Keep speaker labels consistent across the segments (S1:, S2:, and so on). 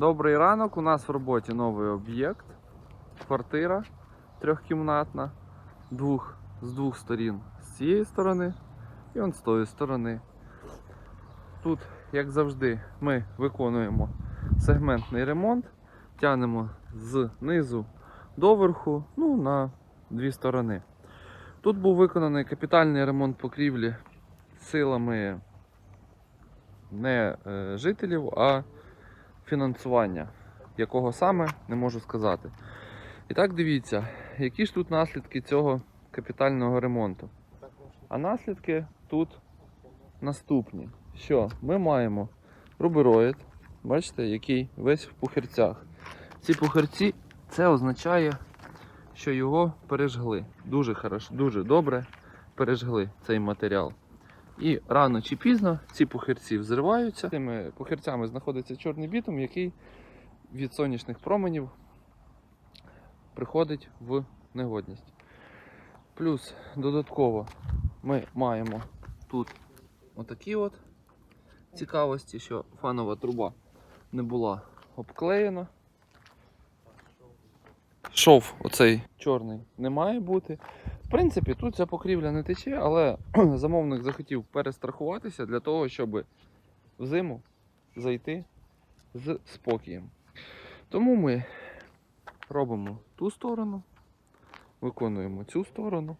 S1: Добрий ранок. У нас в роботі новий об'єкт. Квартира трьохкімнатна. Двох, з двох сторін. З цієї сторони і он з тої сторони. Тут, як завжди, ми виконуємо сегментний ремонт, тягнемо з низу до верху, ну, на дві сторони. Тут був виконаний капітальний ремонт покрівлі силами не е, жителів, а фінансування, якого саме не можу сказати. І так дивіться, які ж тут наслідки цього капітального ремонту. А наслідки тут наступні. Що ми маємо рубероїд, бачите, який весь в пухирцях. Ці пухирці це означає, що його пережгли. Дуже хорошо, дуже добре пережгли цей матеріал. І рано чи пізно ці пухирці взриваються. Цими пухирцями знаходиться чорний бітум, який від сонячних променів приходить в негодність. Плюс додатково ми маємо тут отакі от цікавості, що фанова труба не була обклеєна. Шов оцей чорний не має бути. В принципі, тут ця покрівля не тече, але замовник захотів перестрахуватися для того, щоб взиму зайти з спокієм. Тому ми робимо ту сторону, виконуємо цю сторону.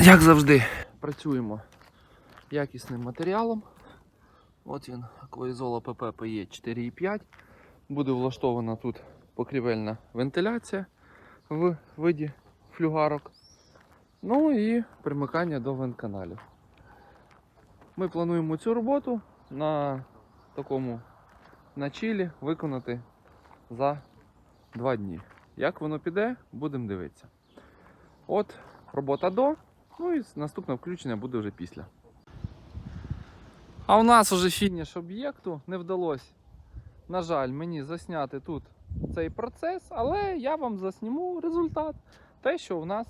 S1: Як завжди, працюємо якісним матеріалом. От він, Акваізола ПП PE 4,5. Буде влаштована тут покрівельна вентиляція в виді флюгарок. Ну і примикання до вентканалів. Ми плануємо цю роботу на такому на чилі виконати за два дні. Як воно піде, будемо дивитися. От робота до, ну і наступне включення буде вже після. А у нас вже фініш об'єкту не вдалося. На жаль, мені засняти тут цей процес, але я вам засніму результат. Те, що в нас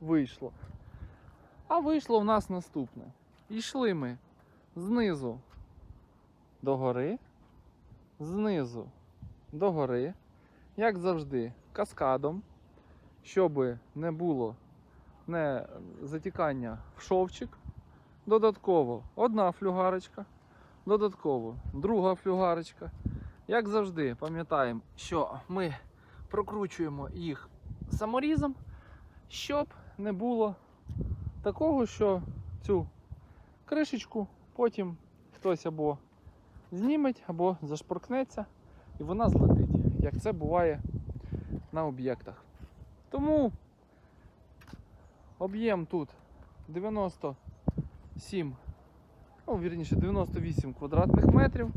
S1: вийшло. А вийшло в нас наступне. Йшли ми знизу до гори, знизу до гори, як завжди, каскадом, щоб не було не затікання в шовчик. Додатково одна флюгарочка, додатково друга флюгарочка. Як завжди, пам'ятаємо, що ми прокручуємо їх саморізом, щоб не було такого, що цю кришечку потім хтось або зніметь, або зашпоркнеться, і вона злетить, як це буває на об'єктах. Тому об'єм тут 97, ну, вірніше 98 квадратних метрів.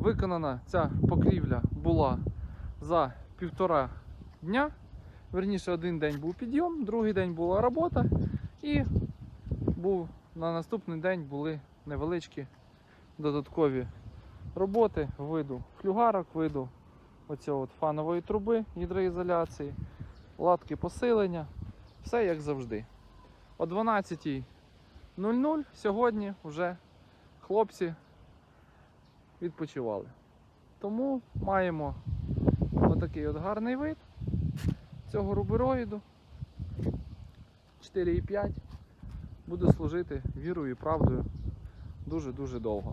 S1: Виконана ця покрівля була за півтора дня. Верніше, один день був підйом, другий день була робота, і був, на наступний день були невеличкі додаткові роботи виду флюгарок, виду оцього от фанової труби гідроізоляції, латки посилення. Все як завжди. О 12.00 сьогодні вже хлопці відпочивали. Тому маємо отакий от гарний вид цього рубероїду 4,5 буде служити вірою і правдою дуже-дуже довго.